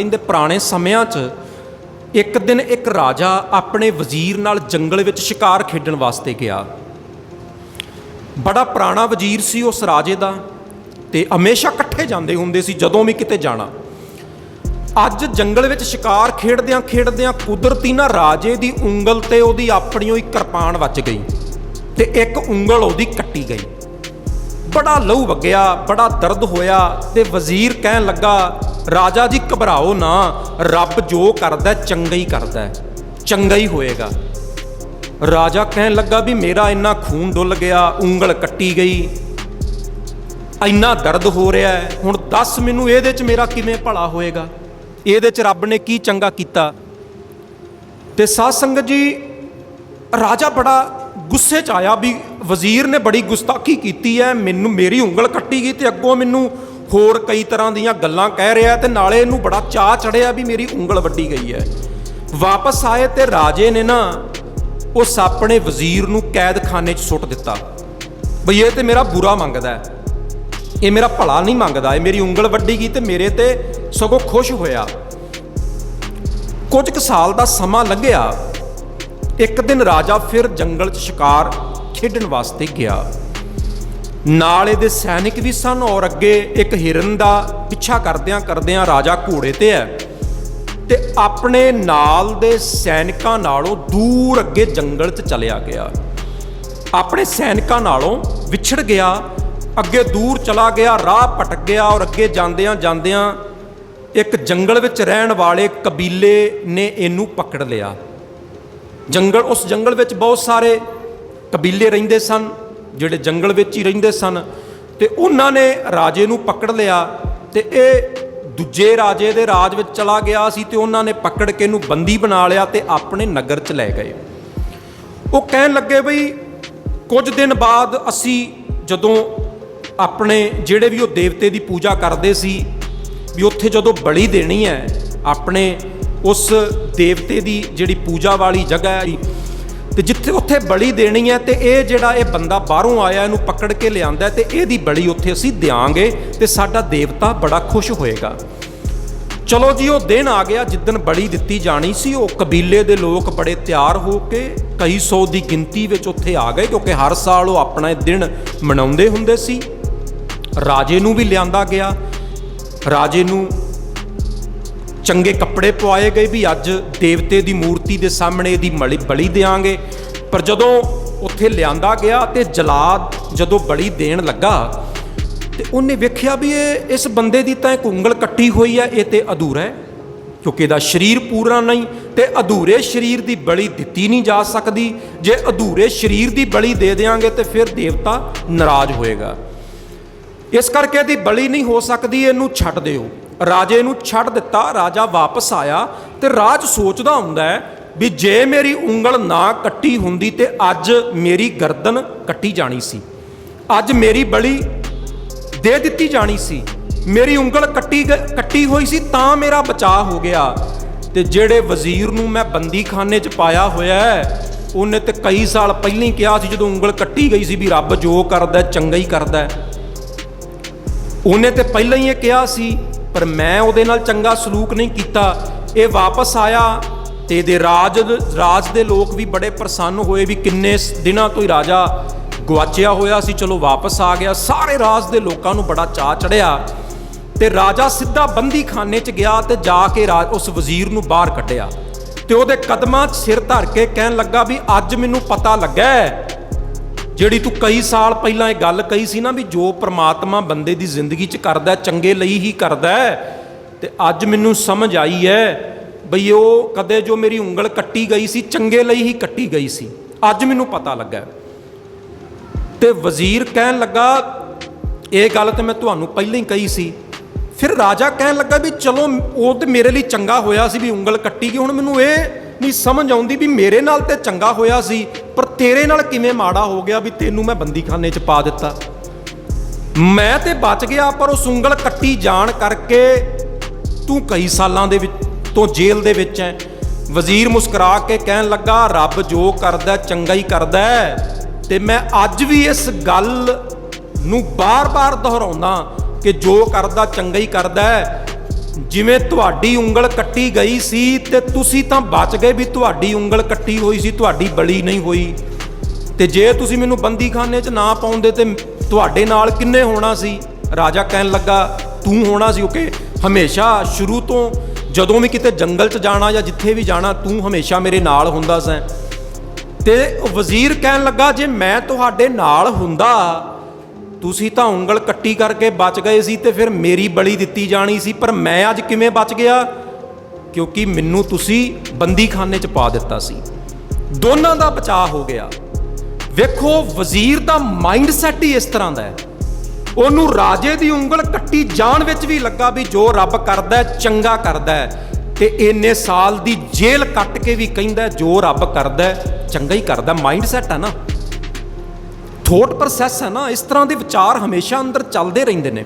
ਕਹਿੰਦੇ ਪੁਰਾਣੇ ਸਮਿਆਂ 'ਚ ਇੱਕ ਦਿਨ ਇੱਕ ਰਾਜਾ ਆਪਣੇ ਵਜ਼ੀਰ ਨਾਲ ਜੰਗਲ ਵਿੱਚ ਸ਼ਿਕਾਰ ਖੇਡਣ ਵਾਸਤੇ ਗਿਆ। ਬੜਾ ਪੁਰਾਣਾ ਵਜ਼ੀਰ ਸੀ ਉਸ ਰਾਜੇ ਦਾ ਤੇ ਹਮੇਸ਼ਾ ਇਕੱਠੇ ਜਾਂਦੇ ਹੁੰਦੇ ਸੀ ਜਦੋਂ ਵੀ ਕਿਤੇ ਜਾਣਾ। ਅੱਜ ਜੰਗਲ ਵਿੱਚ ਸ਼ਿਕਾਰ ਖੇਡਦਿਆਂ ਖੇਡਦਿਆਂ ਕੁਦਰਤੀ ਨਾ ਰਾਜੇ ਦੀ ਉਂਗਲ ਤੇ ਉਹਦੀ ਆਪਣੀ ਹੀ ਕਿਰਪਾਨ ਵੱਜ ਗਈ ਤੇ ਇੱਕ ਉਂਗਲ ਉਹਦੀ ਕੱਟੀ ਗਈ। ਬੜਾ ਲਹੂ ਵਗਿਆ, ਬੜਾ ਦਰਦ ਹੋਇਆ ਤੇ ਵਜ਼ੀਰ ਕਹਿਣ ਲੱਗਾ ਰਾਜਾ ਜੀ ਘਬਰਾਓ ਨਾ, ਰੱਬ ਜੋ ਕਰਦਾ, ਚੰਗਾ ਹੀ ਕਰਦਾ ਚੰਗਾ ਹੀ ਹੋਏਗਾ। ਰਾਜਾ ਕਹਿਣ ਲੱਗਾ ਵੀ ਮੇਰਾ ਇੰਨਾ ਖੂਨ ਡੁੱਲ ਗਿਆ, ਉਂਗਲ ਕੱਟੀ ਗਈ, ਇੰਨਾ ਦਰਦ ਹੋ ਰਿਹਾ ਹੈ, ਹੁਣ ਦੱਸ ਮੈਨੂੰ ਇਹਦੇ 'ਚ ਮੇਰਾ ਕਿਵੇਂ ਭਲਾ ਹੋਏਗਾ? ਇਹਦੇ 'ਚ ਰੱਬ ਨੇ ਕੀ ਚੰਗਾ ਕੀਤਾ? ਤੇ ਸਾਧ ਸੰਗਤ ਜੀ, ਰਾਜਾ ਬੜਾ ਗੁੱਸੇ 'ਚ ਆਇਆ ਵੀ ਵਜ਼ੀਰ ਨੇ ਬੜੀ ਗੁਸਤਾਖੀ ਕੀਤੀ ਹੈ, ਮੈਨੂੰ ਮੇਰੀ ਉਂਗਲ ਕੱਟੀ ਗਈ ਤੇ ਅੱਗੋਂ ਮੈਨੂੰ ਹੋਰ ਕਈ ਤਰ੍ਹਾਂ ਦੀਆਂ ਗੱਲਾਂ ਕਹਿ ਰਿਹਾ ਤੇ ਨਾਲੇ ਇਹਨੂੰ ਬੜਾ ਚਾਹ ਚੜਿਆ ਵੀ ਮੇਰੀ ਉਂਗਲ ਵੱਡੀ ਗਈ ਹੈ। ਵਾਪਸ ਆਏ ਤੇ ਰਾਜੇ ਨੇ ਨਾ ਉਸ ਆਪਣੇ ਵਜ਼ੀਰ ਨੂੰ ਕੈਦਖਾਨੇ 'ਚ ਸੁੱਟ ਦਿੱਤਾ। ਬਈ ਇਹ ਤੇ ਮੇਰਾ ਬੁਰਾ ਮੰਗਦਾ ਹੈ। ਇਹ ਮੇਰਾ ਭਲਾ ਨਹੀਂ ਮੰਗਦਾ। ਇਹ ਮੇਰੀ ਉਂਗਲ ਵੱਡੀ ਗਈ ਤੇ ਮੇਰੇ ਤੇ ਸਗੋਂ ਖੁਸ਼ ਹੋਇਆ। ਕੁਝ ਕੁ ਸਾਲ ਦਾ ਸਮਾਂ ਲੰਘਿਆ। ਇੱਕ ਦਿਨ ਰਾਜਾ ਫਿਰ ਜੰਗਲ 'ਚ ਸ਼ਿਕਾਰ ਖੇਡਣ ਵਾਸਤੇ ਗਿਆ। ਨਾਲ ਇਹਦੇ ਸੈਨਿਕ ਵੀ ਸਨ ਔਰ ਅੱਗੇ ਇੱਕ ਹਿਰਨ ਦਾ ਪਿੱਛਾ ਕਰਦਿਆਂ ਕਰਦਿਆਂ ਰਾਜਾ ਘੋੜੇ ਤੇ ਹੈ। ਤੇ ਆਪਣੇ ਨਾਲ ਦੇ ਸੈਨਿਕਾਂ ਨਾਲੋਂ ਦੂਰ ਅੱਗੇ ਜੰਗਲ 'ਚ ਚਲਿਆ ਗਿਆ। ਆਪਣੇ ਸੈਨਿਕਾਂ ਨਾਲੋਂ ਵਿਛੜ ਗਿਆ, ਅੱਗੇ ਦੂਰ ਚਲਾ ਗਿਆ, ਰਾਹ ਭਟਕ ਗਿਆ ਔਰ ਅੱਗੇ ਜਾਂਦਿਆਂ ਜਾਂਦਿਆਂ ਇੱਕ ਜੰਗਲ ਵਿੱਚ ਰਹਿਣ ਵਾਲੇ ਕਬੀਲੇ ਨੇ ਇਹਨੂੰ ਪਕੜ ਲਿਆ। ਜੰਗਲ, ਉਸ ਜੰਗਲ ਵਿੱਚ ਬਹੁਤ ਸਾਰੇ ਕਬੀਲੇ ਰਹਿੰਦੇ ਸਨ। ਜਿਹੜੇ ਜੰਗਲ ਵਿੱਚ ਹੀ ਰਹਿੰਦੇ ਸਨ ਤੇ ਉਹਨਾਂ ਨੇ ਰਾਜੇ ਨੂੰ ਪਕੜ ਲਿਆ ਤੇ ਇਹ ਦੂਜੇ ਰਾਜੇ ਦੇ ਰਾਜ ਵਿੱਚ ਚਲਾ ਗਿਆ ਸੀ ਤੇ ਉਹਨਾਂ ਨੇ ਪਕੜ ਕੇ ਇਹਨੂੰ ਬੰਦੀ ਬਣਾ ਲਿਆ ਤੇ ਆਪਣੇ ਨਗਰ 'ਚ ਲੈ ਗਏ। ਉਹ ਕਹਿਣ ਲੱਗੇ ਬਈ ਕੁਝ ਦਿਨ ਬਾਅਦ ਅਸੀਂ ਜਦੋਂ ਆਪਣੇ ਜਿਹੜੇ ਵੀ ਉਹ ਦੇਵਤੇ ਦੀ ਪੂਜਾ ਕਰਦੇ ਸੀ ਵੀ ਉੱਥੇ ਜਦੋਂ ਬਲੀ ਦੇਣੀ ਹੈ, ਆਪਣੇ ਉਸ ਦੇਵਤੇ ਦੀ ਜਿਹੜੀ ਪੂਜਾ ਵਾਲੀ ਜਗ੍ਹਾ ਹੈ ਤੇ ਜਿੱਥੇ ਉੱਥੇ ਬਲੀ ਦੇਣੀ ਹੈ ਤੇ ਇਹ ਜਿਹੜਾ ਇਹ ਬੰਦਾ ਬਾਹਰੋਂ ਆਇਆ, ਇਹਨੂੰ ਪਕੜ ਕੇ ਲਿਆਂਦਾ ਹੈ ਤੇ ਇਹਦੀ ਬਲੀ ਉੱਥੇ ਅਸੀਂ ਦਿਆਂਗੇ ਤੇ ਸਾਡਾ ਦੇਵਤਾ ਬੜਾ ਖੁਸ਼ ਹੋਏਗਾ। ਚਲੋ ਜੀ, ਉਹ ਦਿਨ ਆ ਗਿਆ, ਜਿੱਦਣ ਬੜੀ ਦਿੱਤੀ ਜਾਣੀ ਸੀ, ਉਹ ਕਬੀਲੇ ਦੇ ਲੋਕ ਬੜੇ ਤਿਆਰ ਹੋ ਕੇ ਕਈ ਸੌ ਦੀ ਗਿਣਤੀ ਵਿੱਚ ਉੱਥੇ ਆ ਗਏ, ਕਿਉਂਕਿ ਹਰ ਸਾਲ ਉਹ ਆਪਣਾ ਇਹ ਦਿਨ ਮਨਾਉਂਦੇ ਹੁੰਦੇ ਸੀ। ਰਾਜੇ ਨੂੰ ਵੀ ਲਿਆਂਦਾ ਗਿਆ। ਰਾਜੇ ਨੂੰ ਚੰਗੇ ਕੱਪੜੇ ਪਵਾਏ ਗਏ ਵੀ ਅੱਜ ਦੇਵਤੇ ਦੀ ਮੂਰਤੀ ਦੇ ਸਾਹਮਣੇ ਇਹਦੀ ਮਲੀ, ਬਲੀ ਦੇਾਂਗੇ ਪਰ ਜਦੋਂ ਉੱਥੇ ਲਿਆਂਦਾ ਗਿਆ ਤੇ ਜਲਾਦ ਜਦੋਂ ਬਲੀ ਦੇਣ ਲੱਗਾ ਤੇ ਉਹਨੇ ਵੇਖਿਆ ਵੀ ਇਹ, ਇਸ ਬੰਦੇ ਦੀ ਤਾਂ ਇੱਕ ਉਂਗਲ ਕੱਟੀ ਹੋਈ ਹੈ, ਇਹ ਤੇ ਅਧੂਰਾ ਹੈ, ਕਿਉਂਕਿ ਇਹਦਾ ਸਰੀਰ ਪੂਰਾ ਨਹੀਂ ਤੇ ਅਧੂਰੇ ਸਰੀਰ ਦੀ ਬਲੀ ਦਿੱਤੀ ਨਹੀਂ ਜਾ ਸਕਦੀ। ਜੇ ਅਧੂਰੇ ਸਰੀਰ ਦੀ ਬਲੀ ਦੇ ਦੇਾਂਗੇ ਤੇ ਫਿਰ ਦੇਵਤਾ ਨਾਰਾਜ਼ ਹੋਏਗਾ। ਇਸ ਕਰਕੇ ਇਹਦੀ ਬਲੀ ਨਹੀਂ ਹੋ ਸਕਦੀ, ਇਹਨੂੰ ਛੱਡ ਦਿਓ। ਰਾਜੇ ਨੂੰ ਛੱਡ ਦਿੱਤਾ, ਰਾਜਾ ਵਾਪਸ ਆਇਆ ਤੇ ਰਾਜ ਸੋਚਦਾ ਹੁੰਦਾ ਹੈ ਵੀ ਜੇ ਮੇਰੀ ਉਂਗਲ ਨਾ ਕੱਟੀ ਹੁੰਦੀ ਤੇ ਅੱਜ ਮੇਰੀ ਗਰਦਨ ਕੱਟੀ ਜਾਣੀ ਸੀ। ਅੱਜ ਮੇਰੀ ਬਲੀ ਦੇ ਦਿੱਤੀ ਜਾਣੀ ਸੀ। ਮੇਰੀ ਉਂਗਲ ਕੱਟੀ ਗ- ਕੱਟੀ ਹੋਈ ਸੀ ਤਾਂ ਮੇਰਾ ਬਚਾਅ ਹੋ ਗਿਆ। ਤੇ ਜਿਹੜੇ ਵਜ਼ੀਰ ਨੂੰ ਮੈਂ ਬੰਦੀਖਾਨੇ 'ਚ ਪਾਇਆ ਹੋਇਆ ਹੈ, ਉਹਨੇ ਤੇ ਕਈ ਸਾਲ ਪਹਿਲਾਂ ਹੀ ਕਿਹਾ ਸੀ ਜਦੋਂ ਉਂਗਲ ਕੱਟੀ ਗਈ ਸੀ ਵੀ ਰੱਬ ਜੋ ਕਰਦਾ, ਚੰਗਾ ਹੀ ਕਰਦਾ ਉਹਨੇ ਤੇ ਪਹਿਲਾਂ ਹੀ ਇਹ ਕਿਹਾ ਸੀ ਪਰ ਮੈਂ ਉਹਦੇ ਨਾਲ ਚੰਗਾ ਸਲੂਕ ਨਹੀਂ ਕੀਤਾ। ਇਹ ਵਾਪਸ ਆਇਆ ਤੇ ਇਹਦੇ ਰਾਜ ਰਾਜ ਦੇ ਲੋਕ ਵੀ ਬੜੇ ਪ੍ਰਸੰਨ ਹੋਏ ਵੀ ਕਿੰਨੇ ਦਿਨਾਂ ਤੋਂ ਹੀ ਰਾਜਾ ਗਵਾਚਿਆ ਹੋਇਆ ਸੀ। ਚਲੋ ਵਾਪਸ ਆ ਗਿਆ। ਸਾਰੇ ਰਾਜ ਦੇ ਲੋਕਾਂ ਨੂੰ ਬੜਾ ਚਾਅ ਚੜਿਆ ਤੇ ਰਾਜਾ ਸਿੱਧਾ ਬੰਦੀਖਾਨੇ 'ਚ ਗਿਆ ਤੇ ਜਾ ਕੇ ਰਾਜ ਉਸ ਵਜ਼ੀਰ ਨੂੰ ਬਾਹਰ ਕੱਢਿਆ। ਤੇ ਉਹਦੇ ਕਦਮਾਂ 'ਚ ਸਿਰ ਧਰ ਕੇ ਕਹਿਣ ਲੱਗਾ ਵੀ ਅੱਜ ਮੈਨੂੰ ਪਤਾ ਲੱਗਾ ਜਿਹੜੀ ਤੂੰ ਕਈ ਸਾਲ ਪਹਿਲਾਂ ਇਹ ਗੱਲ ਕਹੀ ਸੀ ਨਾ ਵੀ ਜੋ ਪ੍ਰਮਾਤਮਾ ਬੰਦੇ ਦੀ ਜ਼ਿੰਦਗੀ 'ਚ ਕਰਦਾ, ਚੰਗੇ ਲਈ ਹੀ ਕਰਦਾ ਹੈ, ਤੇ ਅੱਜ ਮੈਨੂੰ ਸਮਝ ਆਈ ਹੈ ਬਈ ਉਹ ਕਦੇ ਜੋ ਮੇਰੀ ਉਂਗਲ ਕੱਟੀ ਗਈ ਸੀ, ਚੰਗੇ ਲਈ ਹੀ ਕੱਟੀ ਗਈ ਸੀ। ਅੱਜ ਮੈਨੂੰ ਪਤਾ ਲੱਗਾ। ਤੇ ਵਜ਼ੀਰ ਕਹਿਣ ਲੱਗਾ, ਇਹ ਗੱਲ ਤੇ ਮੈਂ ਤੁਹਾਨੂੰ ਪਹਿਲਾਂ ਹੀ ਕਹੀ ਸੀ। ਫਿਰ ਰਾਜਾ ਕਹਿਣ ਲੱਗਾ ਵੀ ਚਲੋ, ਉਹ ਤੇ ਮੇਰੇ ਲਈ ਚੰਗਾ ਹੋਇਆ ਸੀ ਵੀ ਉਂਗਲ ਕੱਟੀ ਗਈ, ਹੁਣ ਮੈਨੂੰ ਇਹ ਨਹੀਂ ਸਮਝ ਆਉਂਦੀ ਵੀ ਮੇਰੇ ਨਾਲ ਤੇ ਚੰਗਾ ਹੋਇਆ ਸੀ, ਪਰ ਤੇਰੇ ਨਾਲ ਕਿਵੇਂ ਮਾੜਾ ਹੋ ਗਿਆ ਵੀ ਤੈਨੂੰ ਮੈਂ ਬੰਦੀਖਾਨੇ 'ਚ ਪਾ ਦਿੱਤਾ? ਮੈਂ ਤੇ ਬਚ ਗਿਆ, ਪਰ ਉਸ ਉਂਗਲ ਕੱਟੀ ਜਾਣ ਕਰਕੇ ਤੂੰ ਕਈ ਸਾਲਾਂ ਦੇ ਵਿੱਚ ਤੋਂ ਜੇਲ੍ਹ ਦੇ ਵਿੱਚ ਹੈ ਵਜ਼ੀਰ ਮੁਸਕਰਾ ਕੇ ਕਹਿਣ ਲੱਗਾ, ਰੱਬ ਜੋ ਕਰਦਾ, ਚੰਗਾ ਹੀ ਕਰਦਾ ਹੈ। ਤੇ ਮੈਂ ਅੱਜ ਵੀ ਇਸ ਗੱਲ ਨੂੰ ਬਾਰ-ਬਾਰ ਦੁਹਰਾਉਂਦਾ ਕਿ ਜੋ ਕਰਦਾ, ਚੰਗਾ ਹੀ ਕਰਦਾ ਹੈ ਜਿਵੇਂ ਤੁਹਾਡੀ ਉਂਗਲ ਕੱਟੀ ਗਈ ਸੀ ਤੇ ਤੁਸੀਂ ਤਾਂ ਬਚ ਗਏ ਵੀ ਤੁਹਾਡੀ ਉਂਗਲ ਕੱਟੀ ਹੋਈ ਸੀ, ਤੁਹਾਡੀ ਬਲੀ ਨਹੀਂ ਹੋਈ। ਤੇ ਜੇ ਤੁਸੀਂ ਮੈਨੂੰ ਬੰਦੀਖਾਨੇ 'ਚ ਨਾ ਪਾਉਂਦੇ ਤੇ ਤੁਹਾਡੇ ਨਾਲ ਕਿੰਨੇ ਹੋਣਾ ਸੀ? ਰਾਜਾ ਕਹਿਣ ਲੱਗਾ, ਤੂੰ ਹੋਣਾ ਸੀ ਓਕੇ। ਹਮੇਸ਼ਾ ਸ਼ੁਰੂ ਤੋਂ ਜਦੋਂ ਵੀ ਕਿਤੇ ਜੰਗਲ 'ਚ ਜਾਣਾ ਜਾਂ ਜਿੱਥੇ ਵੀ ਜਾਣਾ, ਤੂੰ ਹਮੇਸ਼ਾ ਮੇਰੇ ਨਾਲ ਹੁੰਦਾ ਸੈਂ। ਤੇ ਵਜ਼ੀਰ ਕਹਿਣ ਲੱਗਾ, ਜੇ ਮੈਂ ਤੁਹਾਡੇ ਨਾਲ ਹੁੰਦਾ ਤੁਸੀਂ ਤਾਂ ਉਂਗਲ ਕੱਟੀ ਕਰਕੇ ਬਚ ਗਏ ਸੀ ਤੇ ਫਿਰ ਮੇਰੀ ਬਲੀ ਦਿੱਤੀ ਜਾਣੀ ਸੀ, ਪਰ ਮੈਂ ਅੱਜ ਕਿਵੇਂ ਬਚ ਗਿਆ? ਕਿਉਂਕਿ ਮੈਨੂੰ ਤੁਸੀਂ ਬੰਦੀਖਾਨੇ 'ਚ ਪਾ ਦਿੱਤਾ ਸੀ। ਦੋਨਾਂ ਦਾ ਬਚਾਅ ਹੋ ਗਿਆ। ਵੇਖੋ, ਵਜ਼ੀਰ ਦਾ ਮਾਈਂਡਸੈਟ ਹੀ ਇਸ ਤਰ੍ਹਾਂ ਦਾ ਹੈ। ਉਹਨੂੰ ਰਾਜੇ ਦੀ ਉਂਗਲ ਕੱਟੀ ਜਾਣ ਵਿੱਚ ਵੀ ਲੱਗਾ ਵੀ ਜੋ ਰੱਬ ਕਰਦਾ ਚੰਗਾ ਕਰਦਾ ਹੈ। ਤੇ ਇੰਨੇ ਸਾਲ ਦੀ ਜੇਲ੍ਹ ਕੱਟ ਕੇ ਵੀ ਕਹਿੰਦਾ ਜੋ ਰੱਬ ਕਰਦਾ ਚੰਗਾ ਹੀ ਕਰਦਾ। ਮਾਈਂਡ ਸੈਟ ਹੈ ਨਾ। ਥੋਟ ਪ੍ਰੋਸੈਸ ਹੈ ਨਾ ਇਸ ਤਰ੍ਹਾਂ ਦੇ ਵਿਚਾਰ ਹਮੇਸ਼ਾ ਅੰਦਰ ਚੱਲਦੇ ਰਹਿੰਦੇ ਨੇ।